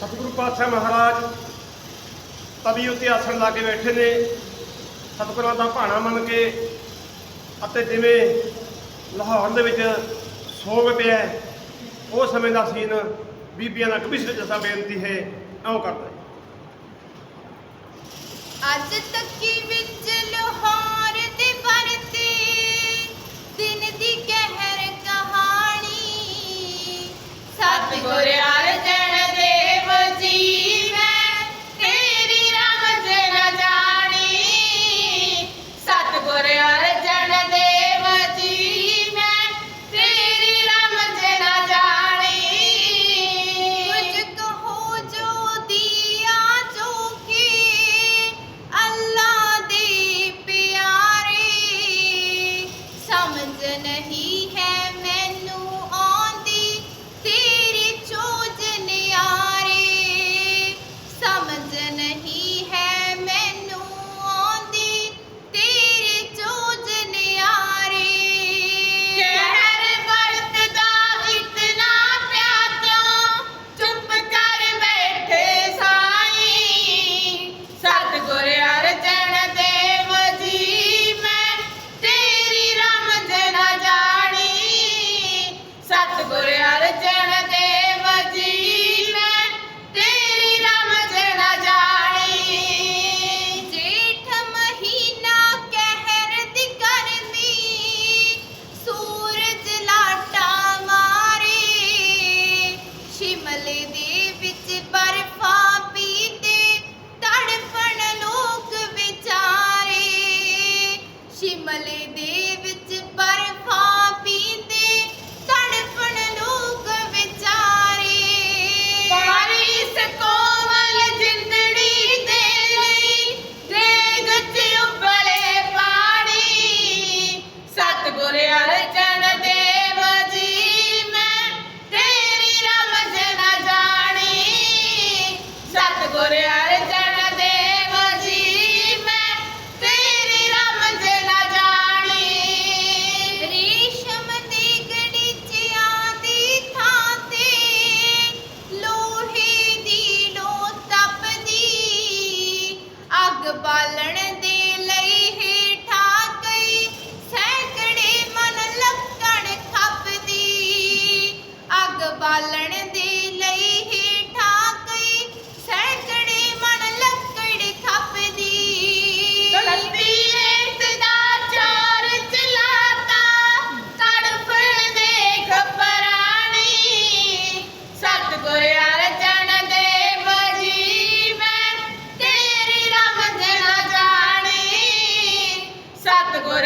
ਸਤਿਗੁਰੂ ਪਾਤਸ਼ਾਹ ਮਹਾਰਾਜ, ਤਵੀ ਉੱਤੇ ਆਸਣ ਲਾ ਕੇ ਬੈਠੇ ਨੇ, ਸਤਿਗੁਰਾਂ ਦਾ ਭਾਣਾ ਮੰਨ ਕੇ ਅਤੇ ਜਿਵੇਂ ਲਾਹੌਰ ਦੇ ਵਿੱਚ ਸੋਗ ਪਿਆ ਉਹ ਸਮੇਂ ਦਾ ਸੀਨ ਬੀਬੀਆਂ ਦਾ ਕਬੀਰ ਜਸਾ ਬੇਨਤੀ ਹੈ ਐਉਂ ਕਰਦਾ ਅੱਜ ਤੱਕ ਕੀ नहीं ਸਤਿਗੁਰ